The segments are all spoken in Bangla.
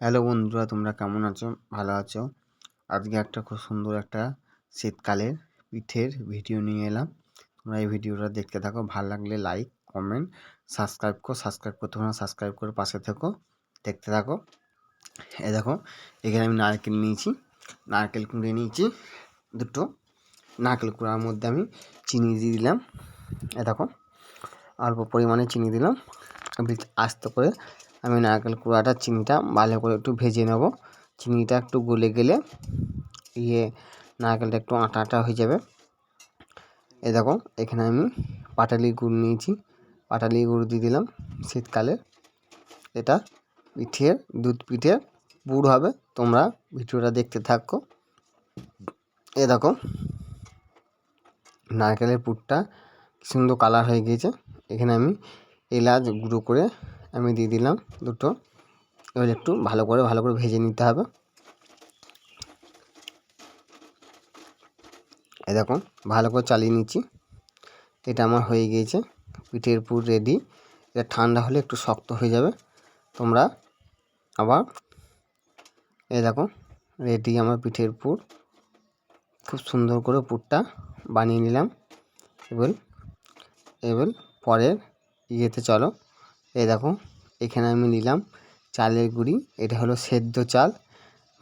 হ্যালো বন্ধুরা, তোমরা কেমন আছো? ভালো আছো? আজকে একটা খুব সুন্দর একটা শীতকালের পিঠের ভিডিও নিয়ে এলাম। তোমরা এই ভিডিওটা দেখতে থাকো, ভালো লাগলে লাইক কমেন্ট সাবস্ক্রাইব করো সাবস্ক্রাইব করতে তোমরা সাবস্ক্রাইব করে পাশে থেকো, দেখতে থাকো। এ দেখো, এখানে আমি নারকেল নিয়েছি, নারকেল কুড়িয়ে নিয়েছি, দুটো। নারকেল কুড়ার মধ্যে আমি চিনি দিয়ে দিলাম। এ দেখো, অল্প পরিমাণে চিনি দিলাম আস্তে করে আমি নারকেল কুড়াটা চিনিটা ভালো করে একটু ভেজে নেব। চিনিটা একটু গলে গেলে ইয়ে নারকেলটা একটু আটা আটা হয়ে যাবে। এ দেখো, এখানে আমি পাটালি গুড় নিয়েছি। পাটালি গুড় দিয়ে দিলাম শীতকালে। এটা পিঠের, দুধ পিঠের পুর হবে। তোমরা ভিডিওটা দেখতে থাকো। এ দেখো, নারকেলের পুরটা সুন্দর কালার হয়ে গিয়েছে। এখানে আমি এলাচ গুঁড়ো করে আমি দিয়ে দিলাম দুটো। এবার একটু ভালো করে ভালো করে ভেজে নিতে হবে। এই দেখুন ভালো করে চালিয়ে নিচ্ছি। এটা আমার হয়ে গিয়েছে, পিঠের পুর রেডি এটা ঠান্ডা হলে একটু শক্ত হয়ে যাবে। তোমরা আবার এই দেখো রেডি আমার পিঠের পুর। খুব সুন্দর করে পুরটা বানিয়ে নিলাম। এবার এবার পরের ইয়েতে চলো। এই দেখো, এখানে আমি নিলাম চালের গুঁড়ি। এটা হলো সেদ্ধ চাল,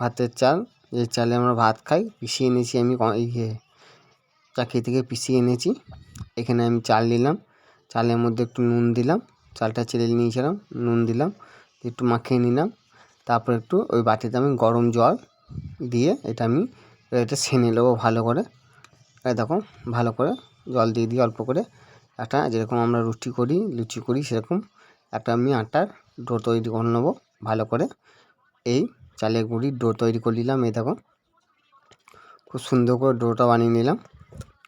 ভাতের চাল। যে চালে আমরা ভাত খাই, পিষিয়ে এনেছি আমি ইয়ে চাকি থেকে পিষিয়ে এনেছি। এখানে আমি চাল নিলাম। চালের মধ্যে একটু নুন দিলাম। চালটা চেলে নিয়েছিলাম, নুন দিলাম, একটু মাখিয়ে নিলাম। তারপর একটু ওই বাটিতে আমি গরম জল দিয়ে এটা আমি এটা সেনে নেব ভালো করে। এই দেখো, ভালো করে জল দিয়ে দিই অল্প করে। একটা যেরকম আমরা রুটি করি, লুচি করি, সেরকম একটা আমি আটার ডো তৈরি করে নেব ভালো করে। এই চালের গুঁড়ির ডো তৈরি করে নিলাম, এই দেখো। খুব সুন্দর করে ডোটা বানিয়ে নিলাম।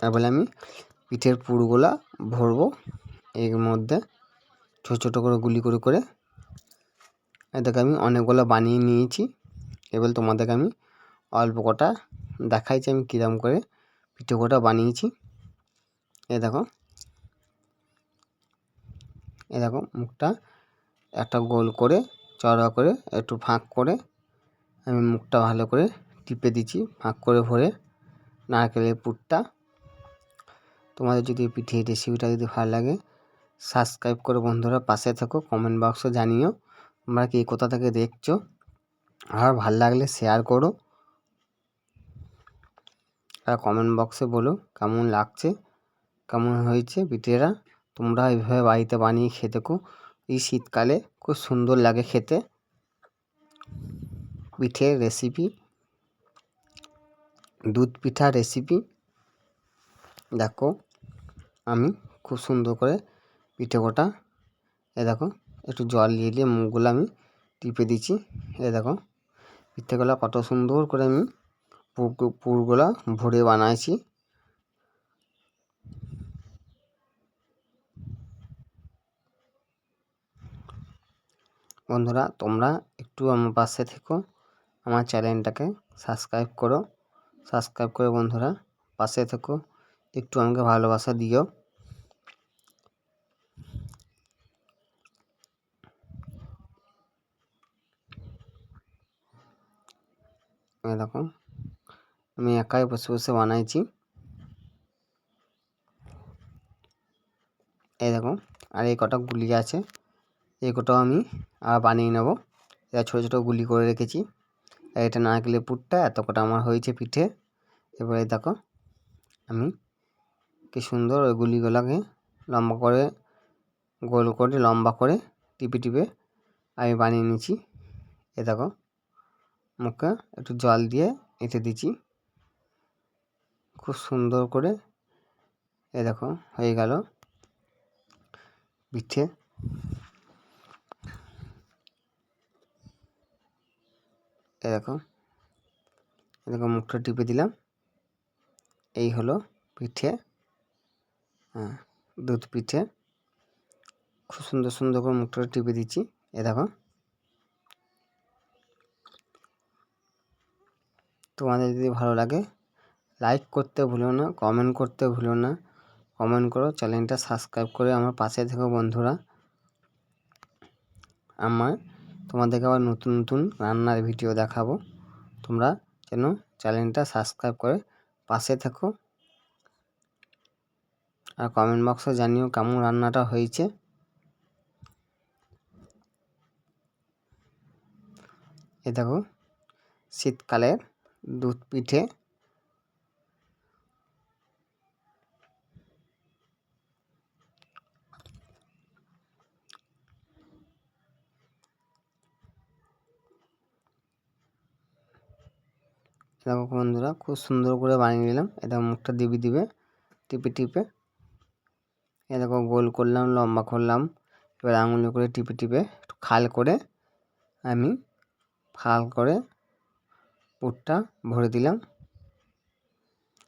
তারপরে আমি পিঠের পুরগুলা ভরবো এর মধ্যে ছোটো ছোটো করে গুলি করে করে। এটাকে আমি অনেকগুলো বানিয়ে নিয়েছি। এবার তোমাদেরকে আমি অল্প কটা দেখাইছি আমি কীরকম করে পিঠে কটা বানিয়েছি। এ দেখো। এ দেখো মুখটা একটা গোল করে চড়া করে, একটু ফাঁক করে আমি মুখটা ভালো করে টিপে দিচ্ছি, ফাঁক করে ভরে নারকেলের পুরটা। তোমাদের যদি পিঠে রেসিপিটা যদি ভালো লাগে সাবস্ক্রাইব করে বন্ধুরা পাশে থাকো কমেন্ট বক্সে জানিও তোমরা কি কোথা থেকে দেখছ। আর ভালো লাগলে শেয়ার করো আর কমেন্ট বক্সে বলো কেমন লাগছে, কেমন হয়েছে পিঠেরা তোমরা এইভাবে বাড়িতে বানিয়ে খেতে খুব, এই শীতকালে খুব সুন্দর লাগে খেতে। পিঠের রেসিপি দুধ পিঠা রেসিপি দেখো, আমি খুব সুন্দর করে পিঠে গোটা, এ দেখো, একটু জল দিয়ে দিয়ে মুখগুলো আমি টিপে দিচ্ছি। এ দেখো, পিঠেগুলো কত সুন্দর করে আমি পুরগুলা ভরে বানাইছি। বন্ধুরা, তোমরা একটু আমার পাশে থেকো। আমার চ্যানেলটাকে সাবস্ক্রাইব করো। সাবস্ক্রাইব করে বন্ধুরা পাশে থেকো। একটু আমাকে ভালোবাসা দিও। দেখো, আমি একাই বসে বসে বানাইছি। এই দেখো, আর এই কটা গুলি আছে। এই কটাও আমি আর বানিয়ে নেব। এটা ছোটো ছোটো গুলি করে রেখেছি। এটা নারকেলের পুরটা এত কটা আমার হয়েছে পিঠে। এবারে দেখো, আমি কি সুন্দর ওই গুলিগুলোকে লম্বা করে, গোল করে, লম্বা করে টিপে টিপে আমি বানিয়ে নিয়েছি। এ দেখো, মুখে একটু জল দিয়ে এঁটে দিচ্ছি খুব সুন্দর করে, এ দেখো, হয়ে গেল পিঠে। এ দেখো দেখো মুখটা টিপে দিলাম। এই হলো পিঠে হ্যাঁ দুধ পিঠে। খুব সুন্দর সুন্দর করে মুখটা টিপে দিচ্ছি। এ দেখো। তোমাদের যদি ভালো লাগে, লাইক করতে ভুলো না, কমেন্ট করতে ভুলো না, কমেন্ট করো, চ্যানেলটা সাবস্ক্রাইব করে আমার পাশে থেকো বন্ধুরা। আমার তোমাদেরকে আবার নতুন নতুন রান্নার ভিডিও দেখাবো। তোমরা যেন চ্যানেলটা সাবস্ক্রাইব করে পাশে থাকো। আর কমেন্ট বক্সে জানিও কেমন রান্নাটা হয়েছে। এ দেখো, শীতকালের দুধ পিঠে দেখো বন্ধুরা, খুব সুন্দর করে বানিয়ে নিলাম। এটা মুখটা দিবি দিবে, টিপে টিপে। এ দেখো গোল করলাম, লম্বা করলাম। এবার আঙুলি করে টিপে টিপে একটু খাল করে আমি ফাল করে পুরটা ভরে দিলাম।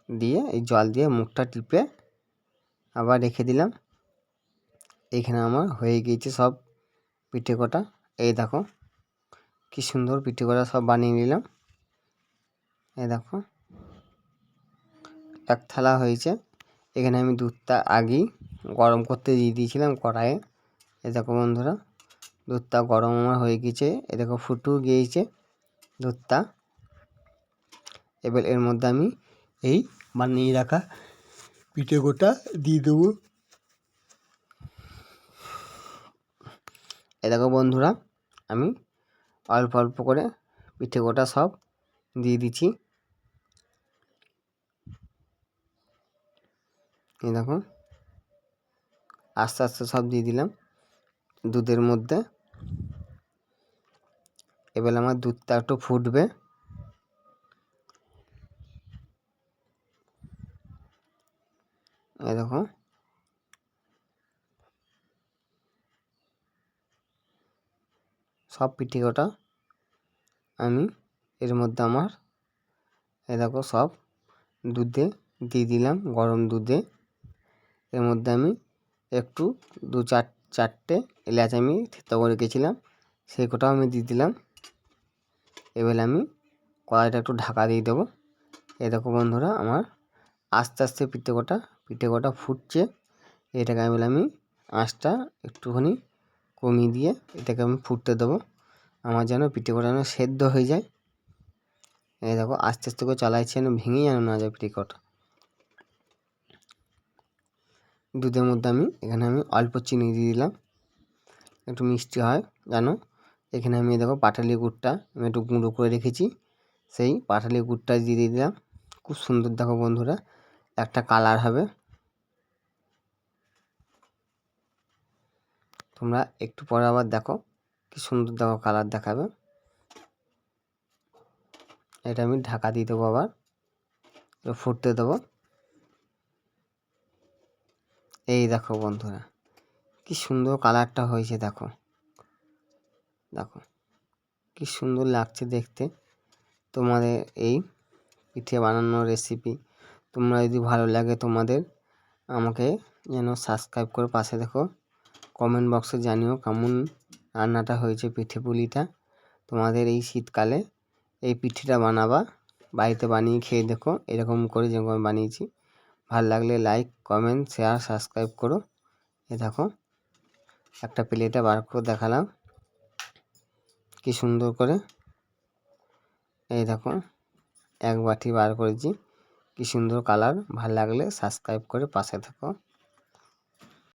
দিয়ে এই জল দিয়ে মুখটা টিপে আবার রেখে দিলাম। এইখানে আমার হয়ে গিয়েছে সব পিঠে কটা। এই দেখো, কি সুন্দর পিঠে কটা সব বানিয়ে নিলাম। এই দেখো। এক থালা হয়েছে। এখানে আমি দুধটা আগেই গরম করতে দিয়ে দিয়েছিলাম কড়াইয়ে। এ দেখো বন্ধুরা, দুধটা গরম আমার হয়ে গিয়েছে এ দেখো ফুটু গিয়েছে দুধটা। এবার এর মধ্যে আমি এই বানিয়ে রাখা পিঠে গোটা দিয়ে দেবো। এ দেখো বন্ধুরা, আমি অল্প অল্প করে পিঠে গোটা সব দিয়ে দিচ্ছি। এই দেখো। আস্তে আস্তে সব দিয়ে দিলাম দুধের মধ্যে। এবার আমার দুধটা একটু ফুটবে। এই দেখো। সব পিঠে আমি এর মধ্যে আমার এ দেখো সব দুধে দিয়ে দিলাম, গরম দুধে। এর মধ্যে আমি একটু দু চার, চারটে এলাচ আমি থেতো করে রেখেছিলাম, সেই কটাও আমি দিয়ে দিলাম। এবার আমি কড়াইটা একটু ঢাকা দিয়ে দেবো। এ দেখো বন্ধুরা, আমার আস্তে আস্তে পিঠে কটা পিঠে কটা ফুটছে। এটাকে আমি আমি আঁচটা একটুখানি কমিয়ে দিয়ে এটাকে আমি ফুটতে দেবো। আমার যেন পিঠে কটা যেন সেদ্ধ হয়ে যায়। এই দেখো, আস্তে আস্তে করে চালাইছি যেন ভেঙে যেন না যায় পিঠে কটা দুধের মধ্যে আমি, এখানে আমি অল্প চিনি দিয়ে দিলাম। একটু মিষ্টি হয় জানো এখানে আমি দেখো পাটালি গুড়টা আমি একটু গুঁড়ো করে রেখেছি। সেই পাটালি গুড়টা দিয়ে দিলাম। খুব সুন্দর দেখো বন্ধুরা, একটা কালার হবে। তোমরা একটু পরে আবার দেখো, কি সুন্দর দেখো কালার দেখাবে। এটা আমি ঢাকা দিয়ে দেবো আবার ফুটতে দেবো। এই দেখো বন্ধুরা, কি সুন্দর কালারটা হয়েছে, দেখো। দেখো, কি সুন্দর লাগছে দেখতে। তোমাদের এই পিঠে বানানোর রেসিপি তোমরা যদি ভালো লাগে তোমাদের, আমাকে যেন সাবস্ক্রাইব করে পাশে দেখো। কমেন্ট বক্সে জানিও কেমন রান্নাটা হয়েছে পিঠে পুলিটা। তোমাদের এই শীতকালে এই পিঠেটা বানাবা। বাড়িতে বানিয়ে খেয়ে দেখো, এরকম করে যেরকম বানিয়েছি। ভালো লাগলে লাইক কমেন্ট শেয়ার সাবস্ক্রাইব করো। এ দেখো, একটা প্লেটে বার করে দেখালাম। কি সুন্দর করে। এই দেখো, এক বাটি বার করেছি। কি সুন্দর কালার ভালো লাগলে সাবস্ক্রাইব করে পাশে থাকো।